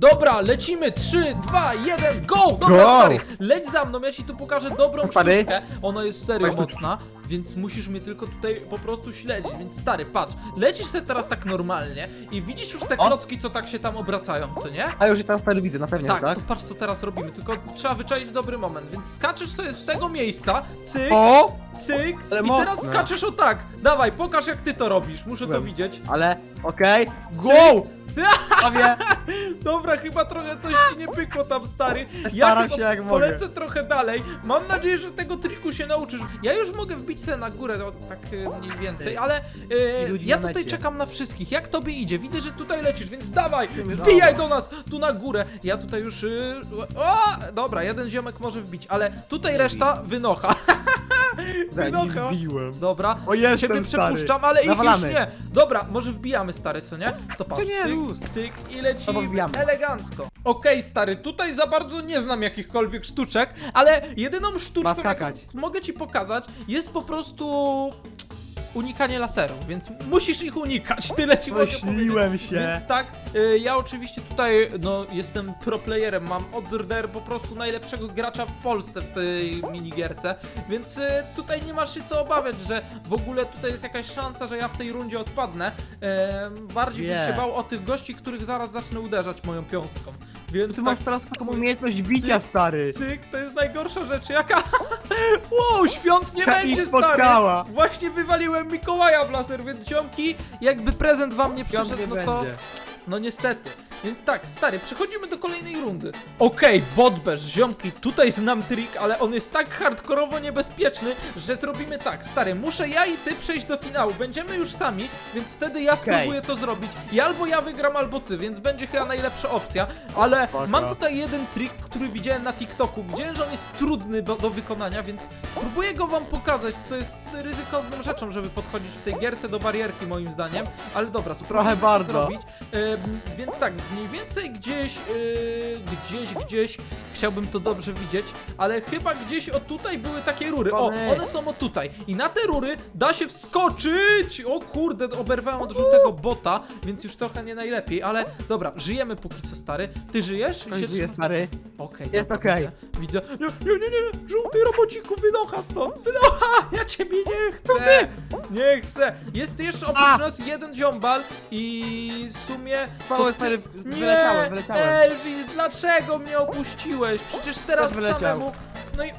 Dobra, lecimy! 3, 2, 1, go! Dobra, Go! stary, leć za mną, ja ci tu pokażę dobrą Stary? sztuczkę. Ona jest serio mocna, więc musisz mnie tylko tutaj po prostu śledzić. Więc stary, patrz, lecisz sobie teraz tak normalnie i widzisz już te O! klocki, co tak się tam obracają, co nie? A już i teraz stary widzę, na pewnie, Tak, tak? to patrz co teraz robimy, tylko trzeba wyczaić dobry moment, więc skaczesz sobie z tego miejsca, cyk, O! cyk ale i teraz skaczesz o tak. Dawaj, pokaż jak ty to robisz, muszę to Byłem. widzieć. Ale, okej. Go! Prawie. Dobra, chyba trochę coś ci nie pykło tam, stary. Staram się jak mogę. polecę trochę dalej. Mam nadzieję, że tego triku się nauczysz. Ja już mogę wbić sobie na górę, o, tak e, mniej więcej, ale e, Ci ludzie ja na tutaj mecie. czekam na wszystkich. Jak tobie idzie? Widzę, że tutaj lecisz, więc dawaj, Dawaj. wbijaj do nas, tu na górę. Ja tutaj już... e, o, dobra, jeden ziomek może wbić, ale tutaj reszta wynocha. wynocha. wbiłem. Dobra, O, jestem ciebie stary. przepuszczam, ale ich już nie. Dobra, może wbijamy, stary, co nie? To patrz, nie, cyk, luz. cyk i No lecimy wbijamy. elegancko. Okej, stary, tutaj za bardzo nie znam jakichkolwiek sztuczek, ale jedyną sztuczką, jaką skakać. mogę ci pokazać, jest po prostu unikanie laserów, więc musisz ich unikać, tyle ci mogę powiedzieć. Się. Więc tak, y, ja oczywiście tutaj, no, jestem pro playerem, mam order po prostu najlepszego gracza w Polsce w tej minigierce, więc y, tutaj nie masz się co obawiać, że w ogóle tutaj jest jakaś szansa, że ja w tej rundzie odpadnę. Em, bardziej bym Nie. się bał o tych gości, których zaraz zacznę uderzać moją piąstką. Więc Ty tak, masz teraz taką umiejętność bicia, stary. Cyk, to jest najgorsza rzecz, jaka... wow, świąt nie będzie, stary! spotkała. Właśnie wywaliłem Mikołaja w laser, więc ziomki, jakby prezent wam nie przyszedł, no to... będzie. No niestety. Więc tak, stary, przechodzimy do kolejnej rundy. Okej, Botbeż, ziomki, tutaj znam trik, ale on jest tak hardkorowo niebezpieczny, że zrobimy tak, stary, muszę ja i ty przejść do finału. Będziemy już sami, więc wtedy ja spróbuję to zrobić. I albo ja wygram, albo ty, więc będzie chyba najlepsza opcja. Ale Spoko. mam tutaj jeden trik, który widziałem na TikToku. Widziałem, że on jest trudny do, do wykonania, więc spróbuję go wam pokazać, co jest ryzykowną rzeczą, żeby podchodzić w tej gierce do barierki, moim zdaniem. Ale dobra, spróbuję Trochę to bardzo. zrobić. Ym, więc tak, mniej więcej gdzieś, yy, gdzieś, gdzieś chciałbym to dobrze widzieć, ale chyba gdzieś o tutaj były takie rury. O, one są o tutaj. I na te rury da się wskoczyć! O kurde, oberwałem od żółtego bota, więc już trochę nie najlepiej, ale dobra, żyjemy póki co, stary. Ty żyjesz? Się żyje, trzyma- stary. Okej. Jest dobra, okej. Widzę. widzę. Nie, nie, nie, nie! Żółty robociku, wynocha stąd! Wynocha! Ja ciebie nie chcę! Nie chcę! Jest jeszcze oprócz A! nas jeden ziombal i w sumie... Mały, stary, nie, wyleciałem, wyleciałem. Elvis, dlaczego mnie opuściłeś? Przecież teraz Też wyleciał. samemu... No i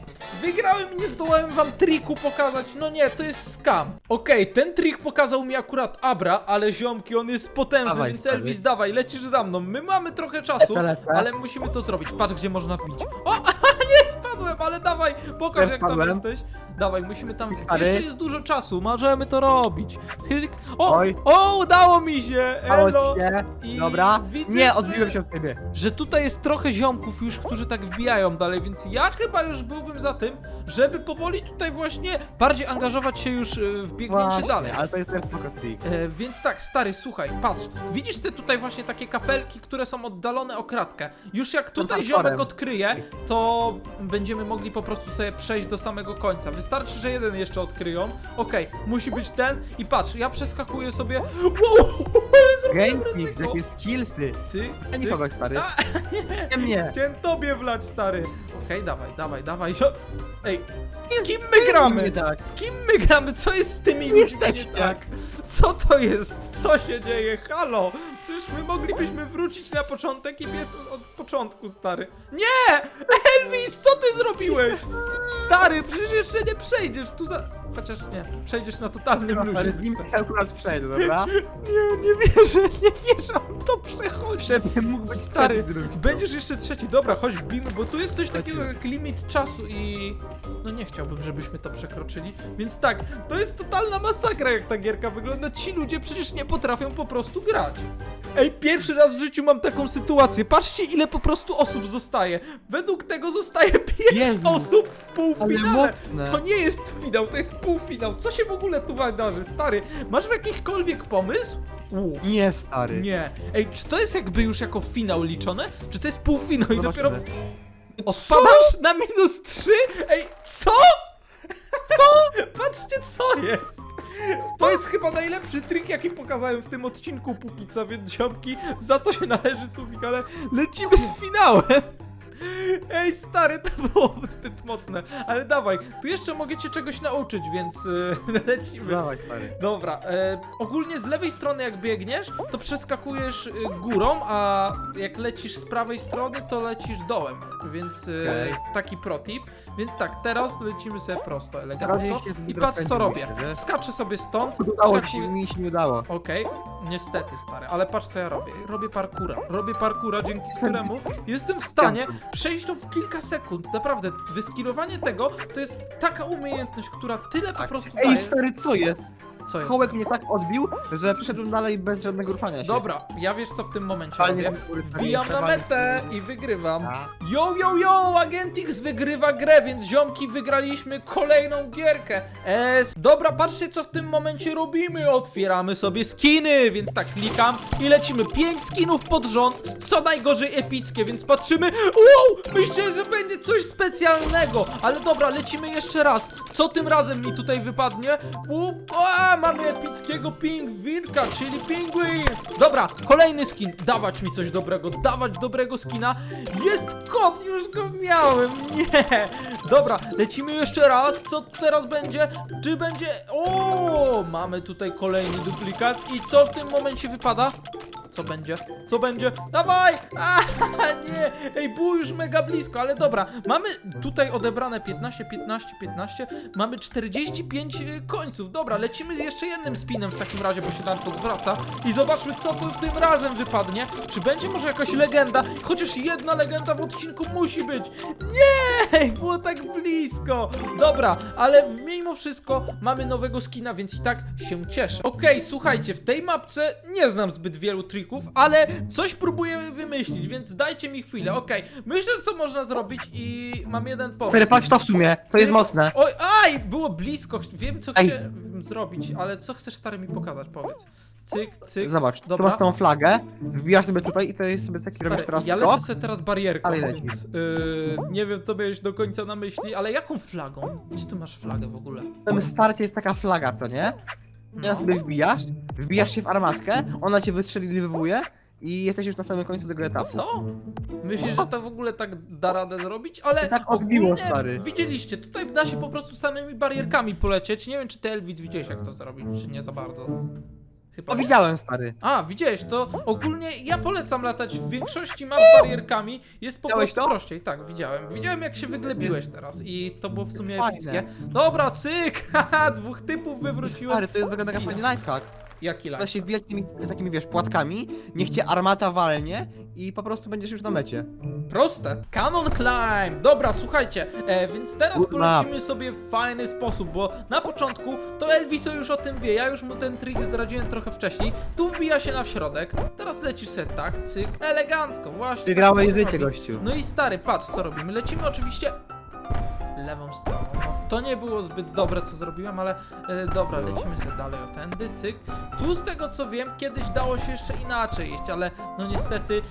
wygrałem i nie zdołałem wam triku pokazać. No nie, to jest skam. Okej, ten trik pokazał mi akurat Abra, ale ziomki, on jest potężny, Dawaj, więc stary. Elvis, dawaj, lecisz za mną. My mamy trochę czasu, Lecę, lecę. ale musimy to zrobić. Patrz, gdzie można wbić. O, nie spadłem, ale dawaj, pokaż Też jak tam jesteś. Dawaj, musimy tam. Stary. Jeszcze jest dużo czasu, możemy to robić. Tyk. O, Oj. o, udało mi się, elo. I Dobra. widzę, Nie, odbiłem się od ciebie. że tutaj jest trochę ziomków już, którzy tak wbijają dalej, więc ja chyba już byłbym za tym, żeby powoli tutaj właśnie bardziej angażować się już e, w biegnięcie Właśnie, dalej. ale to jest też trik. E, więc tak, stary, słuchaj, patrz, widzisz te tutaj właśnie takie kafelki, które są oddalone o kratkę. Już jak tutaj ziomek odkryje, to będziemy mogli po prostu sobie przejść do samego końca. Wystarczy, że jeden jeszcze odkryją. Okej, musi być ten i patrz, ja przeskakuję sobie. Wow, ale zrobiłem ryzyko. jakie skillsy. Ty, Ja ty, nikogo, stary. A, Nie mnie. Chciałem tobie wlać, stary. Okej, dawaj, dawaj, dawaj. Ej, z kim my gramy? nie tak. Z kim my gramy? Co jest z tymi ludźmi nie Jesteście. tak? Co to jest? Co się dzieje? Halo! Przecież my moglibyśmy wrócić na początek i biec od, od początku, stary. Nie! Elvis, co ty zrobiłeś? Stary, przecież jeszcze nie przejdziesz tu za... Chociaż nie, przejdziesz na totalnym luzie. z nim akurat przejdę, dobra? Nie, nie wierzę, nie wierzę, on to przechodzi. Żeby mógł być Stary, trzeci drugi. będziesz jeszcze trzeci. Dobra, chodź wbijmy, bo tu jest coś takiego jak limit czasu i... No nie chciałbym, żebyśmy to przekroczyli. Więc tak, to jest totalna masakra, jak ta gierka wygląda. Ci ludzie przecież nie potrafią po prostu grać. Ej, pierwszy raz w życiu mam taką sytuację. Patrzcie, ile po prostu osób zostaje. Według tego zostaje pięć Jezu, osób w półfinale. mocne. To nie jest finał, to jest półfinał. Co się w ogóle tu wydarzy, stary? Masz jakikolwiek pomysł? U. Nie, stary. Nie. Ej, czy to jest jakby już jako finał liczone? Czy to jest półfinał i dopiero odpadasz na minus 3? Ej, co? Co? Patrzcie, co jest. To jest chyba najlepszy trik, jaki pokazałem w tym odcinku póki co, więc ziomki, za to się należy słowik, ale lecimy z finałem. Ej, stary, to było zbyt mocne, ale dawaj, tu jeszcze mogę cię czegoś nauczyć, więc yy, lecimy. Dawaj, stary. Dobra, e, ogólnie z lewej strony jak biegniesz, to przeskakujesz y, górą, a jak lecisz z prawej strony, to lecisz dołem, więc e, Okej. taki protip. Więc tak, teraz lecimy sobie prosto, elegancko i patrz co robię. nie? Skaczę sobie stąd, Udało ci skakuję... mi się nie udało. Okej, niestety stary, ale patrz co ja robię. Robię parkura. Robię parkura, dzięki któremu jestem w stanie przejść to w kilka sekund. Naprawdę, wyskilowanie tego to jest taka umiejętność, która tyle po Tak. prostu Ej, daje. stary, co jest? Co jest? Kołek mnie tak odbił, że przyszedłem dalej bez żadnego ruszania się. Dobra, ja wiesz co w tym momencie Fajnie, robię? że Wbijam na metę i wygrywam. A, Yo, yo, yo! Agentix wygrywa grę, więc ziomki wygraliśmy kolejną gierkę. Es. Dobra, patrzcie co w tym momencie robimy. Otwieramy sobie skiny, więc tak klikam i lecimy. Pięć skinów pod rząd, co najgorzej epickie, więc patrzymy. Wow! Myślę, że będzie coś specjalnego. Ale dobra, lecimy jeszcze raz. Co tym razem mi tutaj wypadnie? U, a, mamy epickiego pingwinka, czyli pingwin. Dobra, kolejny skin. Dawać mi coś dobrego, dawać dobrego skina. Jest kot, już go miałem. Nie. Dobra, lecimy jeszcze raz. Co teraz będzie? Czy będzie... O, mamy tutaj kolejny duplikat. I co w tym momencie wypada? Co będzie? Co będzie? Dawaj! A, nie! Ej, było już mega blisko, ale dobra. Mamy tutaj odebrane 15, 15, 15. Mamy 45 y, końców. Dobra, lecimy z jeszcze jednym spinem w takim razie, bo się nam to zwraca. I zobaczmy, co tu tym razem wypadnie. Czy będzie może jakaś legenda? Chociaż jedna legenda w odcinku musi być. Nie! Ej, Było tak blisko. Dobra, ale mimo wszystko mamy nowego skina, więc i tak się cieszę. Okej, słuchajcie, w tej mapce nie znam zbyt wielu trików, ale coś próbuję wymyślić, więc dajcie mi chwilę. Okej, myślę, co można zrobić i mam jeden pomysł. Stary, patrz to w sumie, to jest mocne. Oj, aj, było blisko. Ch- Wiem, co Ej. chciałem zrobić, ale co chcesz stary mi pokazać? Powiedz. Cyk, cyk. Zobacz, tu Dobra. masz tą flagę, wbijasz sobie tutaj i to jest sobie taki robisz Stary, teraz ja skok. lecę sobie teraz barierką, Ale yy, nie wiem, co miałeś do końca na myśli, ale jaką flagą? Gdzie ty masz flagę w ogóle? W tym starcie jest taka flaga, co nie? Ja No. sobie wbijasz, wbijasz się w armatkę, ona cię wystrzeliwuje i jesteś już na samym końcu tego etapu. Co? Myślisz, że to w ogóle tak da radę zrobić? Ale Tak odbiło, ogólnie stary. widzieliście, tutaj da się po prostu samymi barierkami polecieć. Nie wiem, czy ty Elwis widziałeś, jak to zrobić, czy nie za bardzo. Chyba To nie. widziałem, stary. A, widziałeś, to ogólnie ja polecam latać w większości map barierkami. Jest po Widziałeś prostu to? prościej. Tak, widziałem. Widziałem jak się wyglebiłeś teraz i to było w sumie jest epickie. Dobra, cyk! Haha, dwóch typów wywróciłem. Stary, to jest mega Ile? fajny lifehack. Jaki lag? się wbijać tymi takimi, wiesz, płatkami, niech cię armata walnie i po prostu będziesz już na mecie. Proste. Cannon Climb. Dobra, słuchajcie, e, więc teraz map. polecimy sobie w fajny sposób, bo na początku to Elviso już o tym wie, ja już mu ten trik zdradziłem trochę wcześniej. Tu wbija się na środek, teraz lecisz sobie tak, cyk, elegancko, właśnie. Wygrałeś tak to się życie, robi. gościu. No i stary, patrz co robimy. Lecimy oczywiście lewą stroną. No, to nie było zbyt dobre co zrobiłem, ale e, dobra, lecimy sobie dalej o tędy, cyk. Tu z tego co wiem, kiedyś dało się jeszcze inaczej iść, ale no niestety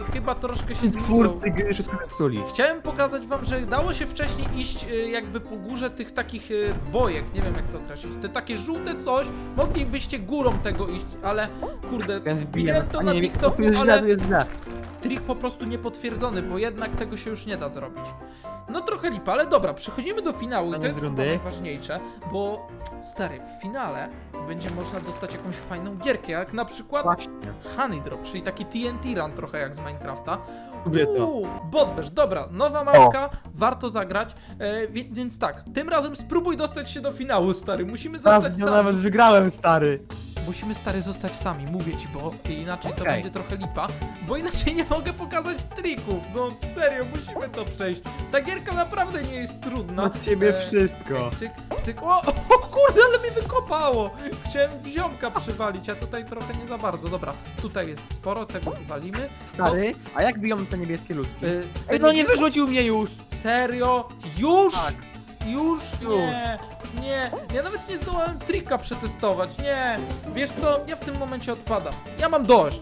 e, chyba troszkę się zmieniło. Twórcy gry wszystko psuli. Chciałem pokazać wam, że dało się wcześniej iść e, jakby po górze tych takich e, bojek, nie wiem jak to określić. Te takie żółte coś, moglibyście górą tego iść, ale kurde, Więc widziałem to na TikToku, źle, ale tu jest źle. Trik po prostu niepotwierdzony, bo jednak tego się już nie da zrobić. No trochę lipa, ale dobra, przechodzimy do finału i to Koniec jest chyba rundy. najważniejsze, bo stary, w finale będzie można dostać jakąś fajną gierkę, jak na przykład Właśnie. Honey Drop, czyli taki TNT Run trochę jak z Minecrafta. Lubię to. Uuu, dobra, nowa mapka, warto zagrać, e, wie- więc tak, tym razem spróbuj dostać się do finału, stary, musimy zostać ja sami. nawet wygrałem, stary. Musimy stary zostać sami, mówię ci, bo inaczej to Okej. będzie trochę lipa, bo inaczej nie mogę pokazać trików. No serio, musimy to przejść. Ta gierka naprawdę nie jest trudna. Na ciebie E, wszystko. Cyk, cyk. O, o kurde, ale mi wykopało! Chciałem ziomka przywalić, a tutaj trochę nie za bardzo. Dobra, tutaj jest sporo, tego wywalimy. Stary, a jak biją te niebieskie ludki? E, Ej, no nie wyrzucił mnie już! Serio? Już? Tak. Już? Już. Nie, nie. Ja nawet nie zdołałem trika przetestować. Nie. Wiesz co? Ja w tym momencie odpadam. Ja mam dość.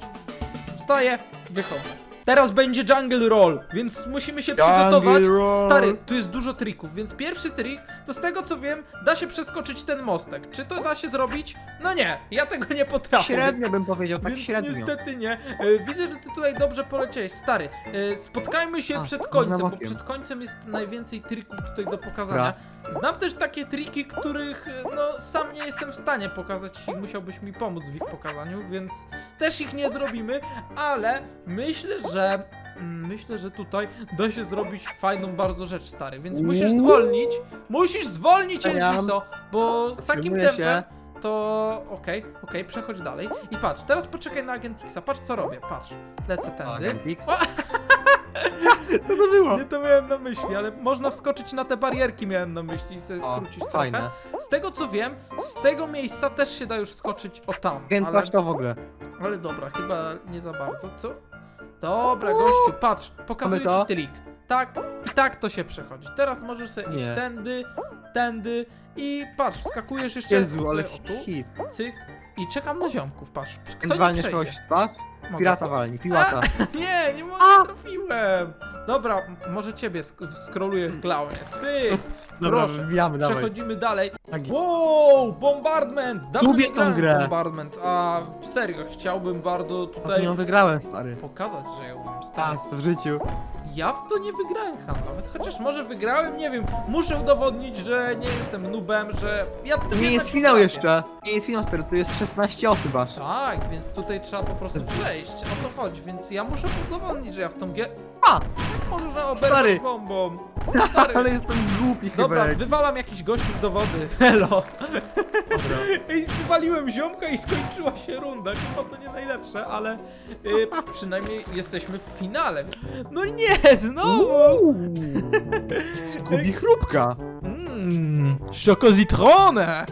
Wstaję, wychodzę. Teraz będzie jungle roll, więc musimy się Jungle przygotować. roll. Stary, tu jest dużo trików, więc pierwszy trik, to z tego co wiem, da się przeskoczyć ten mostek. Czy to da się zrobić? No nie, ja tego nie potrafię. Średnio bym powiedział, tak Więc średnio. niestety nie. E, widzę, że ty tutaj dobrze poleciałeś. Stary, e, spotkajmy się A, przed końcem, bo przed końcem jest najwięcej trików tutaj do pokazania. Znam też takie triki, których e, no sam nie jestem w stanie pokazać i musiałbyś mi pomóc w ich pokazaniu, więc też ich nie zrobimy, ale myślę, że mm, myślę, że tutaj da się zrobić fajną bardzo rzecz, stary, więc musisz zwolnić, musisz zwolnić. Elviso, bo z takim Wstrzymuję się. tempem to okej, okej, przechodź dalej. I patrz, teraz poczekaj na Agentixa, patrz co robię, patrz. Lecę tędy. Agent X. O! Co to było? Nie to miałem na myśli, ale można wskoczyć na te barierki, miałem na myśli i sobie O, skrócić fajne. trochę. Z tego co wiem, z tego miejsca też się da już skoczyć o tam. Agent, Ale, patrz to w ogóle. ale dobra, chyba nie za bardzo, co? Dobra, gościu, patrz, pokazuję Mamy to? ci trik. Tak i tak to się przechodzi. Teraz możesz sobie iść Nie. tędy, tędy i patrz, wskakujesz jeszcze Jezu, ale sobie o tu, hit. cyk i czekam na ziomków, patrz. Kto nie Walniesz przejdzie? kogoś Mogę. Pirata walni, piłata. Nie, nie mogę, A! trafiłem. Dobra, m- może ciebie sk- skroluję w klaunie. Cyk, Dobra, proszę. wbijamy, dawaj. przechodzimy dalej. Tak. Wow, bombardment! Dawno Lubię nie tą grałem w grę. bombardment, a serio, chciałbym bardzo tutaj Ostatnio wygrałem, stary. pokazać, że ja umiem stary. W życiu. Ja w to nie wygrałem Han, nawet chociaż może wygrałem, nie wiem, muszę udowodnić, że nie jestem nubem, że ja To nie jest finał potrafię. jeszcze. Nie jest finał, stary, tu jest 16 osób aż. Tak, więc tutaj trzeba po prostu przejść, o to chodzi, więc ja muszę udowodnić, że ja w tą gier... A! Może Stary. oberwać bombą. Stary. Ale jestem głupi chyba. Dobra, jak- wywalam jakiś gościów do wody. Hello. Dobra. I wywaliłem ziomka i skończyła się runda. Chyba to nie najlepsze, ale y, przynajmniej jesteśmy w finale. No nie, znowu! Zgubi chrupka. Mmm, szoko zitrone!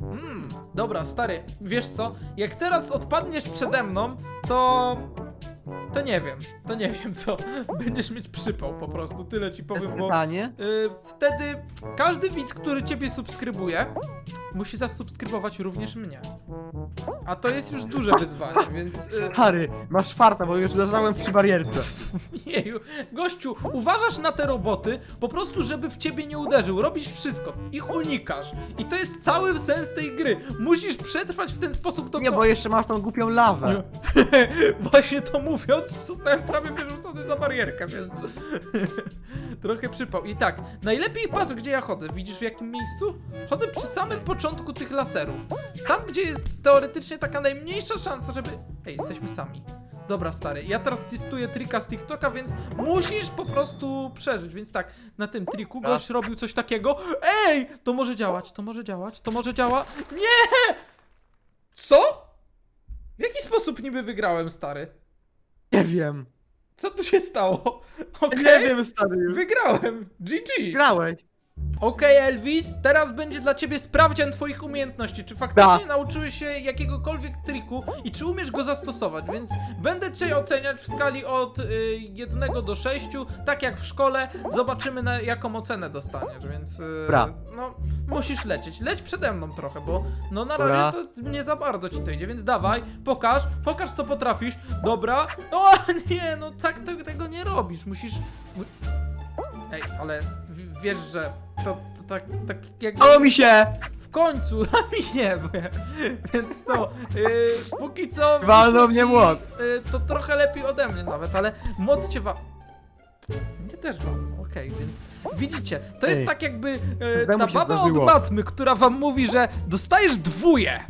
Mm, dobra, stary, wiesz co? Jak teraz odpadniesz przede mną, to... To nie wiem, to nie wiem co. Będziesz mieć przypał po prostu, tyle ci Jest powiem, bo... pytanie. Y, wtedy każdy widz, który ciebie subskrybuje, musi zasubskrybować również mnie. A to jest już duże wyzwanie, więc. Y, Stary, masz farta, bo już leżałem przy barierce. jeju, gościu, uważasz na te roboty po prostu, żeby w ciebie nie uderzył. Robisz wszystko, ich unikasz. I to jest cały sens tej gry. Musisz przetrwać w ten sposób do Nie, bo jeszcze masz tą głupią lawę. Właśnie to mówiąc, zostałem prawie wyrzucony za barierkę, więc trochę przypał. I tak, najlepiej patrz gdzie ja chodzę. Widzisz w jakim miejscu? Chodzę przy samym początku tych laserów. Tam, gdzie jest teoretycznie taka najmniejsza szansa, żeby... Ej, jesteśmy sami. Dobra, stary, ja teraz testuję trika z TikToka, więc musisz po prostu przeżyć. Więc tak, na tym triku Tak. gość robił coś takiego. Ej, to może działać, to może działać, to może działa. Nie! Co? W jaki sposób niby wygrałem, stary? Nie wiem. Co tu się stało? Okej, Nie wiem, stary. wygrałem. GG. Grałeś. Okej, Elvis, teraz będzie dla ciebie sprawdzian twoich umiejętności. Czy faktycznie nauczyłeś się jakiegokolwiek triku i czy umiesz go zastosować? Więc będę cię oceniać w skali od y, 1 do 6, tak jak w szkole. Zobaczymy na jaką ocenę dostaniesz, więc y, Dobra. no musisz lecieć. Leć przede mną trochę, bo no na Dobra. razie to nie za bardzo ci to idzie, więc dawaj, pokaż, pokaż co potrafisz. Dobra. O nie, no tak te- tego nie robisz. Musisz Ej, ale w- wiesz, że to, to tak, tak jakby Dało mi się! w końcu, a mi nie, bo ja, więc to, yy, póki co... Walnął mnie młot. Yy, to trochę lepiej ode mnie nawet, ale młot cię wa... Mnie też walnął, okej, więc widzicie, to jest Ej, tak jakby yy, ta się baba od zdarzyło. matmy, która wam mówi, że dostajesz dwóje,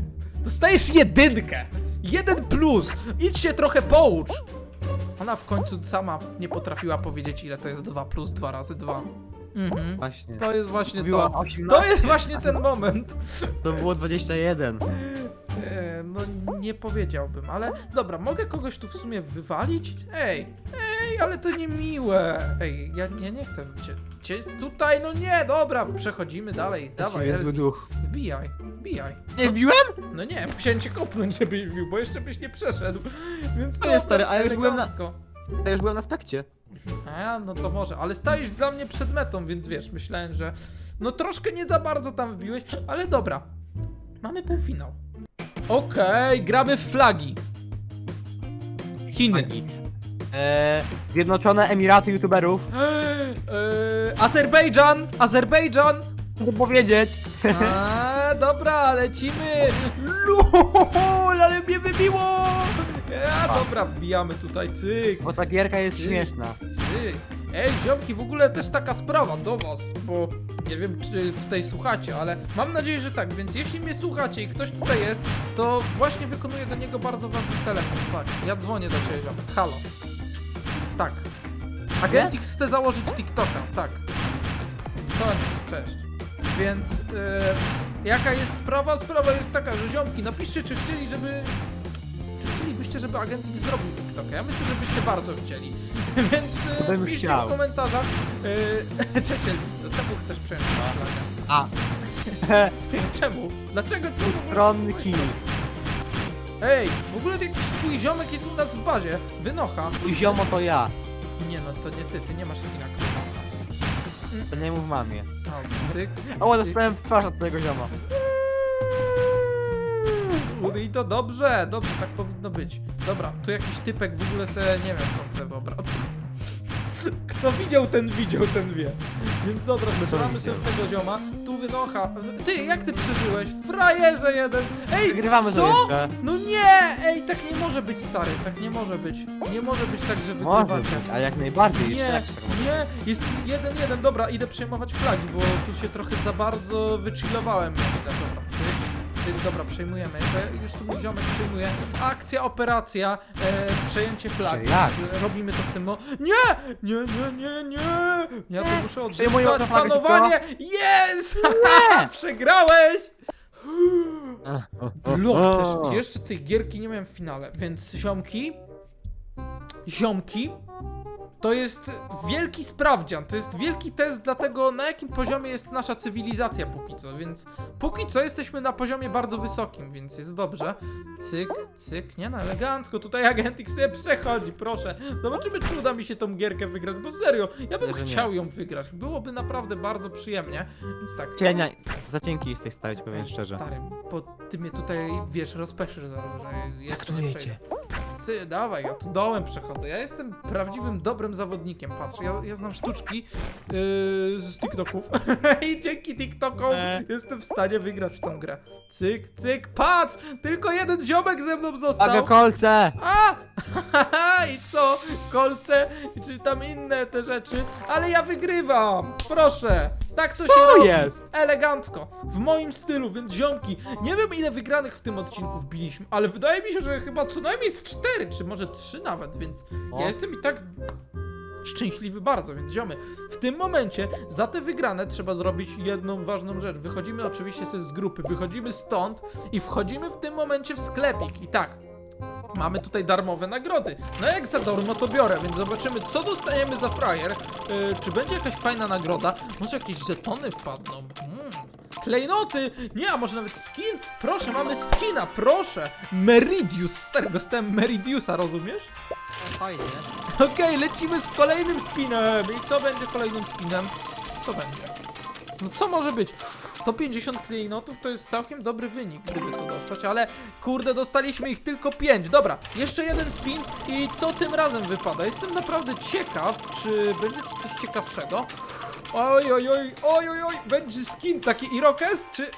dostajesz jedynkę, jeden plus, idź się trochę poucz. Ona w końcu sama nie potrafiła powiedzieć, ile to jest 2 plus 2 razy 2. Mhm. Właśnie. To jest właśnie Mówiła to. 18. To jest właśnie ten moment. To było 21. E, no nie powiedziałbym, ale dobra, mogę kogoś tu w sumie wywalić? Ej, ej, ale to niemiłe. Ej, ja, ja nie chcę cię, cię tutaj, no nie, dobra, przechodzimy dalej. Dawaj, jest zły Elvis, duch. wbijaj, wbijaj. Nie wbiłem? No nie, musiałem cię kopnąć, żebyś wbił, bo jeszcze byś nie przeszedł. Więc To jest, stary, a ja już byłem na-. Ja już byłem na spekcie. A, no to może, ale stałeś dla mnie przed metą, więc wiesz, myślałem, że no troszkę nie za bardzo tam wbiłeś, ale dobra. Mamy półfinał. Okej, gramy w flagi. Chiny. E, Zjednoczone Emiraty YouTuberów. Eee, Azerbejdżan! Azerbejdżan! Co powiedzieć? A, dobra, lecimy! LOL, ale mnie wybiło! Ja, dobra, wbijamy tutaj, cyk, Bo ta gierka jest Ty. śmieszna. cyk. Ej, ziomki, w ogóle też taka sprawa do was, bo nie wiem, czy tutaj słuchacie, ale mam nadzieję, że tak, więc jeśli mnie słuchacie i ktoś tutaj jest, to właśnie wykonuję do niego bardzo ważny telefon. Tak, ja dzwonię do ciebie, ziomek. Halo. Tak. Agentix chce założyć TikToka, tak. Koniec, cześć. Więc e, jaka jest sprawa? Sprawa jest taka, że ziomki, napiszcie, czy chcieli, żeby. Chcielibyście, żeby Agentix zrobił TikToka? Ja myślę, że byście bardzo chcieli. Więc To bym e, piszcie chciał. w komentarzach. E, cześć Elviso, czemu chcesz przejąć flagę? A. Czemu? Dlaczego? Stronny kij. Ej, w ogóle jakiś twój ziomek jest u nas w bazie. Wynocha. Twój ziomo to ja. Nie no, to nie ty, ty nie masz skina. To nie mów mamie. O, cyk. O, dostałem w twarz od twojego zioma. I to dobrze, dobrze, tak powinno być. Dobra, tu jakiś typek w ogóle se, nie wiem co on se wyobraża. Kto widział, ten widział, ten wie. Więc dobra, strzelamy widział. w tego zioma. Tu wynocha. Ty, jak ty przeżyłeś? Frajerze jeden! Ej, Wygrywamy co? No nie! Ej, tak nie może być, stary, tak nie może być. Nie może być tak, że Może wygrywacie. być, a jak najbardziej. Nie, jak tak może. nie, jest jeden, jeden, dobra, idę przejmować flagi, bo tu się trochę za bardzo wychillowałem, myślę, dobra, cyk, cyk, dobra, przejmujemy, to. Już tu mój ziomek przejmuje, akcja, operacja, e, przejęcie flagi, Jak? więc robimy to w tym, no, nie, nie, nie, nie, nie, ja to muszę Przejmują odzyskać tę flagę panowanie, jest, przegrałeś, Lok też, jeszcze tej gierki nie miałem w finale, więc ziomki, ziomki, to jest wielki sprawdzian, to jest wielki test dla tego, na jakim poziomie jest nasza cywilizacja póki co, więc póki co jesteśmy na poziomie bardzo wysokim, więc jest dobrze. Cyk, cyk, nie no, elegancko, tutaj agent sobie przechodzi, proszę. Zobaczymy, czy uda mi się tą gierkę wygrać, bo serio, ja bym że nie. chciał ją wygrać, byłoby naprawdę bardzo przyjemnie, więc tak. Cienia, za cienki jesteś stary, ci powiem szczerze. Stary, bo ty mnie tutaj, wiesz, rozpeszysz zaraz, że jeszcze nie Traktujecie. Ty, dawaj, ja tu dołem przechodzę. Ja jestem prawdziwym, dobrym zawodnikiem. Patrz, ja, ja znam sztuczki yy, z TikToków i dzięki TikTokom E. jestem w stanie wygrać w tą grę. Cyk, cyk, patrz! Tylko jeden ziomek ze mną został. Uwaga, kolce! A! I co? Kolce, czy tam inne te rzeczy, ale ja wygrywam! Proszę! Tak to się Co robi. jest? Elegancko, w moim stylu, więc ziomki, nie wiem ile wygranych w tym odcinku wbiliśmy, ale wydaje mi się, że chyba co najmniej z 4, czy może 3 nawet, więc O. ja jestem i tak szczęśliwy bardzo, więc ziomy, w tym momencie za te wygrane trzeba zrobić jedną ważną rzecz. Wychodzimy oczywiście sobie z grupy, wychodzimy stąd i wchodzimy w tym momencie w sklepik i tak. Mamy tutaj darmowe nagrody. No jak za darmo to biorę, więc zobaczymy co dostajemy za frajer. Yy, czy będzie jakaś fajna nagroda? Może jakieś żetony wpadną? Mm. Klejnoty! Nie, a może nawet skin? Proszę, mamy skina, proszę! Meridius, stary, dostałem Meridiusa, rozumiesz? Fajnie. Okej, lecimy z kolejnym spinem. I co będzie kolejnym spinem? Co będzie? No co może być? 150 klejnotów to jest całkiem dobry wynik, gdyby to dostać, ale kurde, dostaliśmy ich tylko 5. Dobra, jeszcze jeden spin i co tym razem wypada? Jestem naprawdę ciekaw, czy będzie coś ciekawszego. Oj, oj, oj, oj, oj, oj, będzie skin taki Irokes, czy...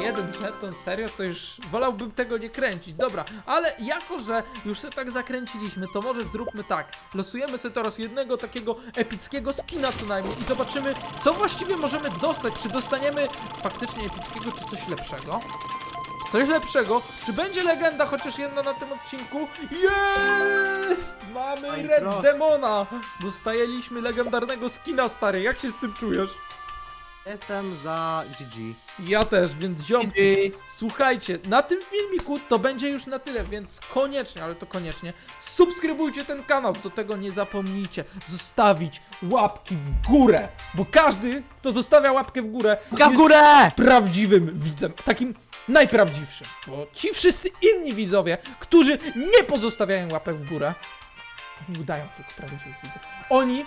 Jeden żeton, serio? To już wolałbym tego nie kręcić. Dobra, ale jako, że już się tak zakręciliśmy, to może zróbmy tak. Losujemy sobie teraz jednego takiego epickiego skina co najmniej i zobaczymy, co właściwie możemy dostać. Czy dostaniemy faktycznie epickiego, czy coś lepszego? Coś lepszego? Czy będzie legenda chociaż jedna na tym odcinku? Jest! Mamy Oj, Red proszę. Demona! Dostajeliśmy legendarnego skina, stary. Jak się z tym czujesz? Jestem za GG. Ja też, więc ziomki. Słuchajcie, na tym filmiku to będzie już na tyle, więc koniecznie, ale to koniecznie subskrybujcie ten kanał, do tego nie zapomnijcie zostawić łapki w górę, bo każdy, kto zostawia łapkę w górę, W jest górę! prawdziwym widzem, takim najprawdziwszym, bo ci wszyscy inni widzowie, którzy nie pozostawiają łapek w górę, nie udają tylko prawdziwych widzów, oni,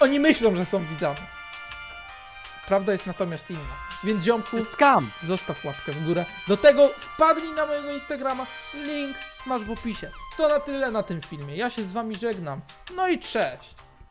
oni myślą, że są widzami. Prawda jest natomiast inna. Więc ziomku, Skam! zostaw łapkę w górę. Do tego wpadnij na mojego Instagrama, link masz w opisie. to na tyle na tym filmie. Ja się z wami żegnam. No i cześć!